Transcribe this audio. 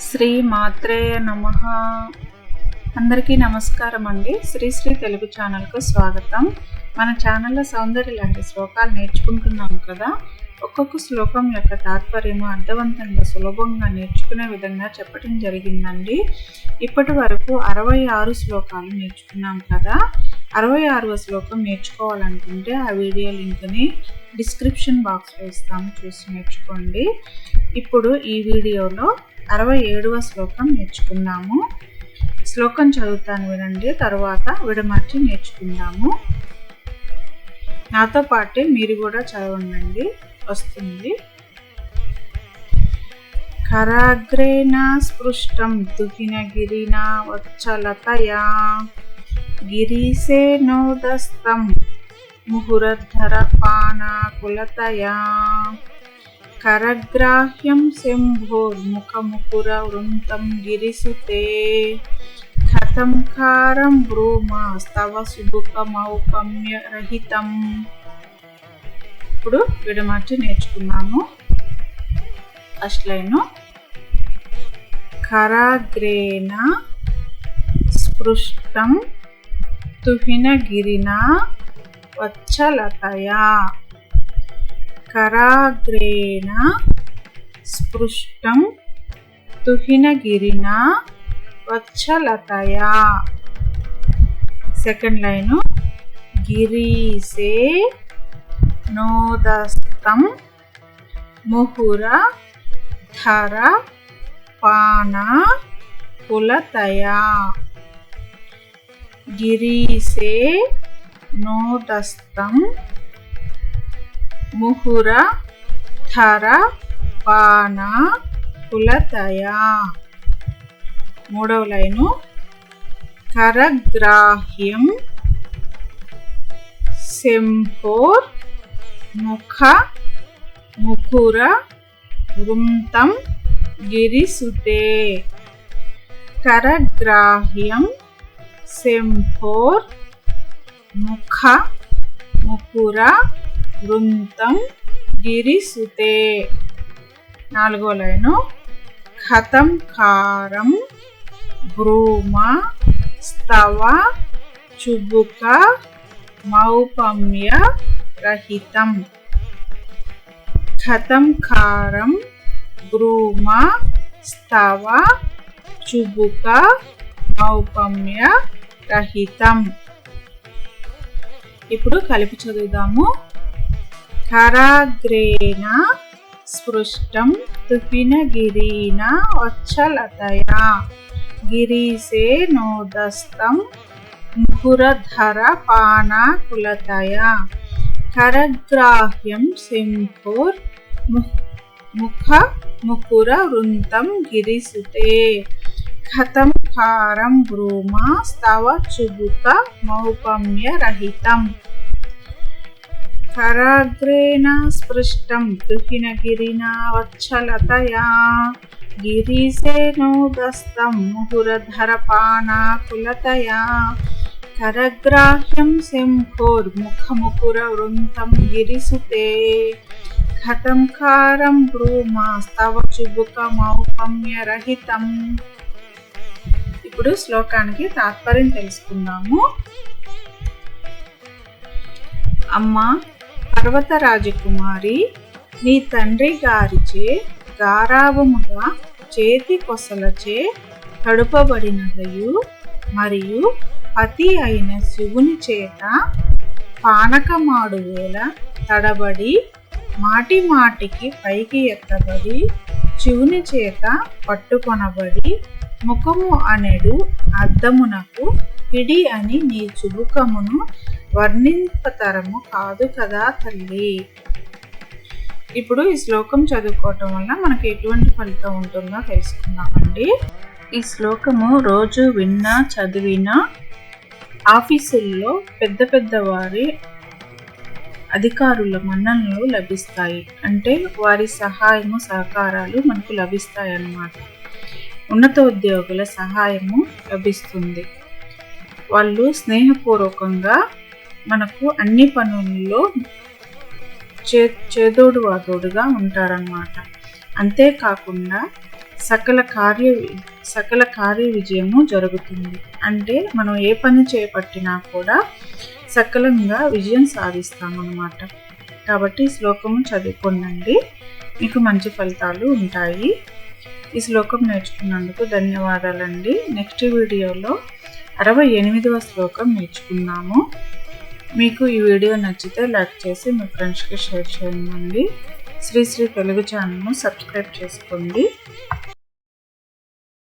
శ్రీ మాత్రే నమ. అందరికీ నమస్కారం అండి. శ్రీ శ్రీ తెలుగు ఛానల్కు స్వాగతం. మన ఛానల్లో సౌందర్య లాంటి శ్లోకాలు నేర్చుకుంటున్నాం కదా. ఒక్కొక్క శ్లోకం యొక్క తాత్పర్యము అర్థవంతంగా సులభంగా నేర్చుకునే విధంగా చెప్పడం జరిగిందండి. ఇప్పటి వరకు అరవై ఆరు శ్లోకాలు నేర్చుకున్నాం కదా. అరవై ఆరవ శ్లోకం నేర్చుకోవాలనుకుంటే ఆ వీడియో లింక్ని డిస్క్రిప్షన్ బాక్స్లో ఇస్తాము చూసి నేర్చుకోండి. ఇప్పుడు ఈ వీడియోలో అరవై ఏడవ శ్లోకం నేర్చుకున్నాము శ్లోకం చదువుతాను వినండి తర్వాత విడమర్చి నేర్చుకుందాము. నాతో పాటే మీరు కూడా చదవండి వస్తుంది. కరాగ్రేణ స్పృష్టం దుహిన వచ్చలతయా? గిరీశేనోదస్తం ముహురధరపానాకులతయా కరగ్రాహ్యం శంభోర్ముఖముకుర వృంతం గిరిసుతే కథం కారం బ్రూమాస్తవ సుభుకమౌపమ్య రహితం ఇప్పుడు విడమర్చి నేర్చుకున్నాము. అశ్లైను కరాగ్రేణ స్పృష్టం తుహిన గిరిన వచ్చలతయా కరాగ్రేణ స్పృష్టం తుహిన గిరిన వచ్చలతయా సెకండ్ లైను గిరీసే నోదస్తం ముహుర ధర పాన కులతయా. గిరీసే నోదస్తం ముహుర ధర పాన కులతయా మూడవ లైను కరగ్రాహ్యం శంభోర్ ముఖ ముకుర వృంతం గిరిసుతే కరగ్రాహ్యం శంభోర్ ముఖ ముకుర వృంతం గిరిసుతే నాలుగో లైను. కథం కారం భ్రూమ స్తవ చుబుక మౌపమ్య రహితం కథం కారం భ్రూమ స్తవ చుబుక మౌపమ్య రహితం. ఇప్పుడు కలిపి చదువుదాము. కరాగ్రేణ స్పృష్టం తుపిన గిరీన వచ్చలతయా. గిరీసే నోదస్తం ముహురధర పానాకులతయా కరగ్రాహ్యం సింహోర్ ముఖ ముకుర వృంతం గిరిసుతే. కథం భారం భ్రూమ స్తవ చుబుత మౌపమ్య రహితం. కరాగ్రేణ స్పృష్టం దుహిన గిరినా వచ్చలతయా. గిరీశేనోదస్తం ముహురధర పానాకులతయా కరగ్రాహ్యం శంభోర్ముఖముకుర వృంతం గిరిసుతే. కథం కారం బ్రూమాస్తవ చుబుక మౌపమ్య రహితం. ఇప్పుడు శ్లోకానికి తాత్పర్యం తెలుసుకుందాము. అమ్మ పర్వత రాజకుమారి నీ తండ్రి గారిచే గారావముగా చేతి కొసలచే తడుపబడినదయు మరియు పతి అయిన శివుని చేత పానకమాడు వేళ తడబడి మాటి మాటికి పైకి ఎత్తబడి శివుని చేత పట్టుకొనబడి ముఖము అనేడు అద్దమునకు పిడి అని నీ చుబుకమును వర్ణింపతరము కాదు కదా తల్లి. ఇప్పుడు ఈ శ్లోకం చదువుకోవటం వల్ల మనకి ఎటువంటి ఫలితం ఉంటుందో తెలుసుకుందామండి. ఈ శ్లోకము రోజు విన్నా చదివినా ఆఫీసుల్లో పెద్ద పెద్ద వారి అధికారుల మన్ననలు లభిస్తాయి. అంటే వారి సహాయము సహకారాలు మనకు లభిస్తాయి అన్నమాట ఉన్నతోద్యోగుల సహాయము లభిస్తుంది. వాళ్ళు స్నేహపూర్వకంగా మనకు అన్ని పనుల్లో చే చేదోడు వాదోడుగా ఉంటారన్నమాట. అంతేకాకుండా సకల కార్య సకల కార్య విజయము జరుగుతుంది. అంటే మనం ఏ పని చేపట్టినా కూడా సకలంగా విజయం సాధిస్తామన్నమాట. కాబట్టి శ్లోకము చదువుకోండి మీకు మంచి ఫలితాలు ఉంటాయి. ఈ శ్లోకం నేర్చుకున్నందుకు ధన్యవాదాలండి. నెక్స్ట్ వీడియోలో అరవై ఎనిమిదవ శ్లోకం నేర్చుకున్నాము. మీకు ఈ వీడియో నచ్చితే లైక్ చేసి మీ ఫ్రెండ్స్కి షేర్ చేయండి. శ్రీ శ్రీ తెలుగు ఛానల్ను సబ్స్క్రైబ్ చేసుకోండి.